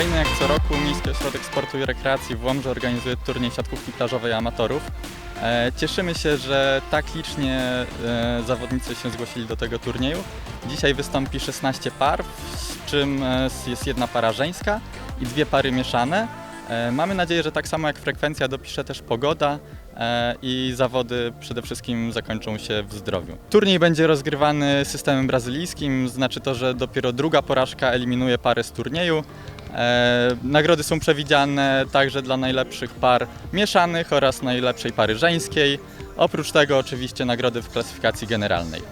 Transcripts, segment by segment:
Kolejny, jak co roku, Miejski Ośrodek Sportu i Rekreacji w Łomży organizuje turniej siatkówki plażowej amatorów. E, Cieszymy się, że tak licznie e, zawodnicy się zgłosili do tego turnieju. Dzisiaj wystąpi 16 par, z czym e, jest jedna para żeńska i dwie pary mieszane. Mamy nadzieję, że tak samo jak frekwencja dopisze też pogoda i zawody przede wszystkim zakończą się w zdrowiu. Turniej będzie rozgrywany systemem brazylijskim, znaczy to, że dopiero druga porażka eliminuje parę z turnieju. E, nagrody są przewidziane także dla najlepszych par mieszanych oraz najlepszej pary żeńskiej. Oprócz tego oczywiście nagrody w klasyfikacji generalnej.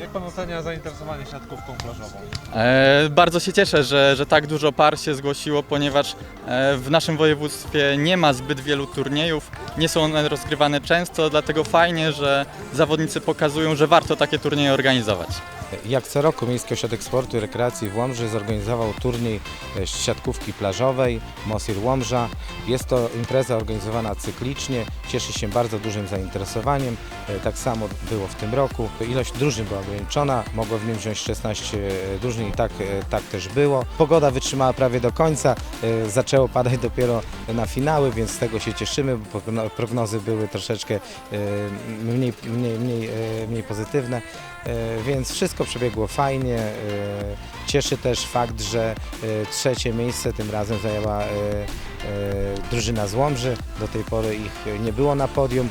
Jak pan ocenia zainteresowanie siatkówką plażową? E, bardzo się cieszę, że, że tak dużo par się zgłosiło, ponieważ e, w naszym województwie nie ma zbyt wielu turniejów, nie są one rozgrywane często, dlatego fajnie, że zawodnicy pokazują, że warto takie turnieje organizować. Jak co roku Miejski Ośrodek Sportu i Rekreacji w Łomży zorganizował turniej e, siatkówki plażowej Mosir Łomża. Jest to impreza organizowana cyklicznie, cieszy się bardzo dużym zainteresowaniem. E, Tak samo było w tym roku. Ilość drużyn była ograniczona, mogło w nim wziąć 16 drużyn i tak, e, tak też było. Pogoda wytrzymała prawie do końca, e, zaczęło padać dopiero na finały, więc z tego się cieszymy, bo progno- prognozy były troszeczkę e, mniej, mniej, mniej, e, mniej pozytywne. E, Więc wszystko przebiegło fajnie. E, Cieszy też fakt, że e, trzecie miejsce tym razem zajęła e, drużyna z Łomży. Do tej pory ich nie było na podium.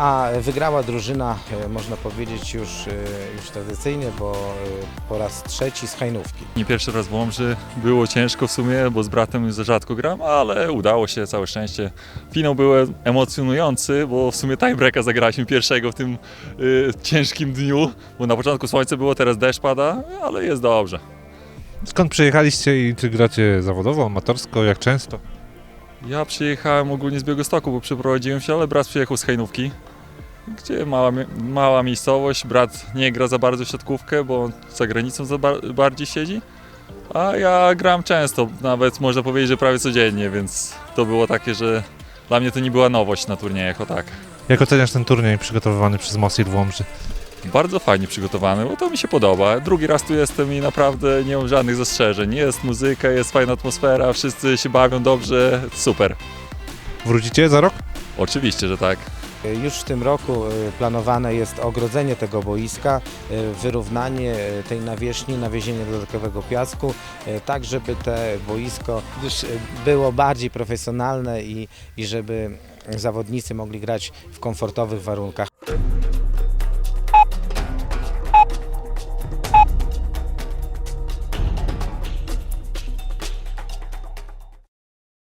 A wygrała drużyna, e, można powiedzieć, już, e, już tradycyjnie, bo e, po raz trzeci z Hajnówki. Nie pierwszy raz w Łomży. Było ciężko w sumie, bo z bratem za rzadko gram, ale udało się, całe szczęście. Finał był emocjonujący, bo w sumie tiebreaka zagraliśmy pierwszego w tym y, ciężkim dniu, bo na początku słońce było, teraz deszcz pada, ale jest dobrze. Skąd przyjechaliście i czy gracie zawodowo, amatorsko, jak często? Ja przyjechałem ogólnie z Białegostoku, bo przeprowadziłem się, ale brat przyjechał z Hejnówki, gdzie mała, mała miejscowość. Brat nie gra za bardzo w siatkówkę, bo on za granicą za bar- bardziej siedzi. A ja gram często, nawet można powiedzieć, że prawie codziennie, więc to było takie, że dla mnie to nie była nowość na turniejach, o tak. Jak oceniasz ten turniej przygotowywany przez Mosir w Łomży? Bardzo fajnie przygotowany, bo to mi się podoba. Drugi raz tu jestem i naprawdę nie mam żadnych zastrzeżeń. Jest muzyka, jest fajna atmosfera, wszyscy się bawią dobrze, super. Wrócicie za rok? Oczywiście, że tak. Już w tym roku e, planowane jest ogrodzenie tego boiska, e, wyrównanie e, tej nawierzchni, nawiezienie dodatkowego piasku, e, tak żeby te boisko e, było bardziej profesjonalne i, i żeby zawodnicy mogli grać w komfortowych warunkach.